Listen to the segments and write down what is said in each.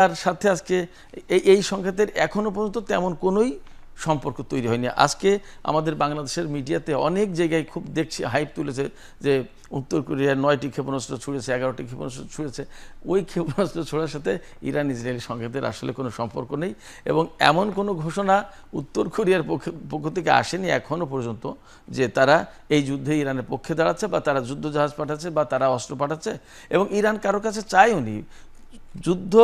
তার সাথে আজকে এই এই সংঘাতের এখনও পর্যন্ত তেমন কোনোই সম্পর্ক তৈরি হয়নি। আজকে আমাদের বাংলাদেশের মিডিয়াতে অনেক জায়গায় খুব দেখছি হাইপ তুলেছে যে উত্তর কোরিয়ার নয়টি ক্ষেপণাস্ত্র ছুঁড়েছে, এগারোটি ক্ষেপণাস্ত্র ছুঁড়েছে। ওই ক্ষেপণাস্ত্র ছোড়ার সাথে ইরান, ইসরায়েলি সংঘাতের আসলে কোনো সম্পর্ক নেই এবং এমন কোনো ঘোষণা উত্তর কোরিয়ার পক্ষে থেকে আসেনি এখনও পর্যন্ত যে তারা এই যুদ্ধে ইরানের পক্ষে দাঁড়াচ্ছে বা তারা যুদ্ধ জাহাজ পাঠাচ্ছে বা তারা অস্ত্র পাঠাচ্ছে এবং ইরান কারও কাছে চায়ওনি যুদ্ধ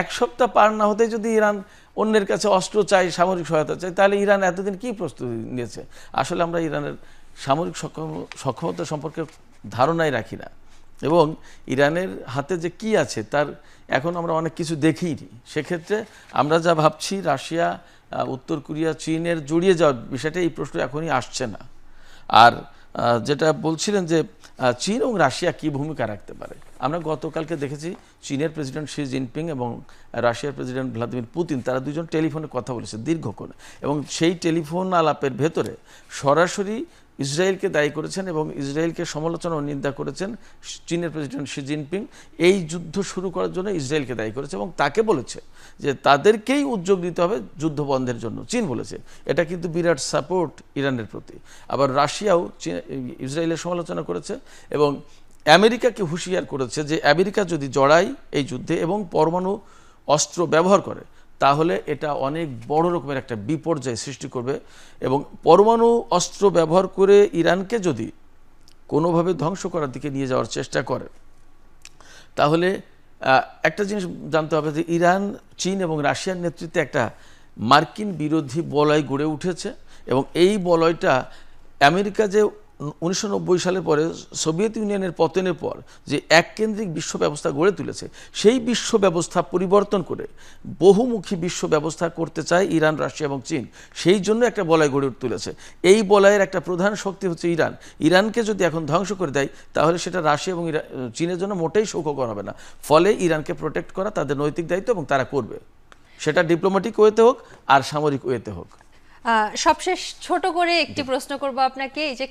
এক সপ্তাহ পার না হতে যদি ইরান অন্যের কাছে অস্ত্র চাই সামরিক সহায়তা চাই তাহলে ইরান এতদিন কি প্রস্তুতি নিয়েছে? আসলে আমরা ইরানের সামরিক সক্ষম, সক্ষমতা সম্পর্কে ধারণাই রাখি না। এবং ইরানের হাতে যে কি আছে, তার এখন আমরা অনেক কিছু দেখিনি সেক্ষেত্রে আমরা যা ভাবছি, রাশিয়া উত্তর কোরিয়া, চীনের জড়িয়ে যাওয়ার বিষয়টা এই প্রশ্ন এখনই আসছে না। আর যেটা বলছিলেন যে চীন এবং রাশিয়া কি ভূমিকা রাখতে পারে? আমরা গতকালকে দেখেছি চীনের প্রেসিডেন্ট শি জিনপিং এবং রাশিয়ার প্রেসিডেন্ট ভ্লাদিমির পুতিন, তারা দুজন টেলিফোনে কথা বলেছে দীর্ঘক্ষণ। এবং সেই টেলিফোন আলাপের ভেতরে সরাসরি ইসরায়েলকে দায়ী করেছেন এবং ইসরায়েলকে সমালোচনা ও নিন্দা করেছেন চীনের প্রেসিডেন্ট শি জিনপিং। এই যুদ্ধ শুরু করার জন্য ইসরায়েলকে দায়ী করেছে এবং তাকে বলেছে যে তাদেরকেই উদ্যোগ নিতে হবে যুদ্ধ বন্ধের জন্য। চীন বলেছে, এটা কিন্তু বিরাট সাপোর্ট ইরানের প্রতি। আবার রাশিয়াও চীন- ইসরায়েলের সমালোচনা করেছে এবং আমেরিকাকে হুঁশিয়ার করেছে যে আমেরিকা যদি জড়ায় এই যুদ্ধে এবং পরমাণু অস্ত্র ব্যবহার করে, তাহলে এটা অনেক বড় রকমের একটা বিপর্যয় সৃষ্টি করবে এবং পরমাণু অস্ত্র ব্যবহার করে ইরানকে যদি কোনোভাবে ধ্বংস করার দিকে নিয়ে যাওয়ার চেষ্টা করে, তাহলে একটা জিনিস জানতে হবে যে ইরান, চীন এবং রাশিয়ার নেতৃত্বে একটা মার্কিন বিরোধী বলয় গড়ে উঠেছে এবং এই বলয়টা আমেরিকা যে উনিশশো নব্বই সালের পরে সোভিয়েত ইউনিয়নের পতনের পর যে এককেন্দ্রিক বিশ্ব ব্যবস্থা গড়ে তুলেছে সেই বিশ্ব ব্যবস্থা পরিবর্তন করে বহুমুখী বিশ্ব ব্যবস্থা করতে চায় ইরান রাশিয়া এবং চীন। সেই জন্য একটা বলয় গড়ে তুলেছে। এই বলয়ের একটা প্রধান শক্তি হচ্ছে ইরান। ইরানকে যদি এখন ধ্বংস করে দেয় তাহলে সেটা রাশিয়া এবং চীনের জন্য মোটেই সুখকর হবে না। ফলে ইরানকে প্রোটেক্ট করা তাদের নৈতিক দায়িত্ব এবং তারা করবে। সেটা ডিপ্লোম্যাটিক ওয়েতে হোক আর সামরিক ওয়েতে হোক। আহ, সবশেষ ছোট করে একটি প্রশ্ন করব আপনাকে এই যে